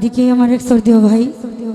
এদিকে আমার এক সর্দিও ভাই।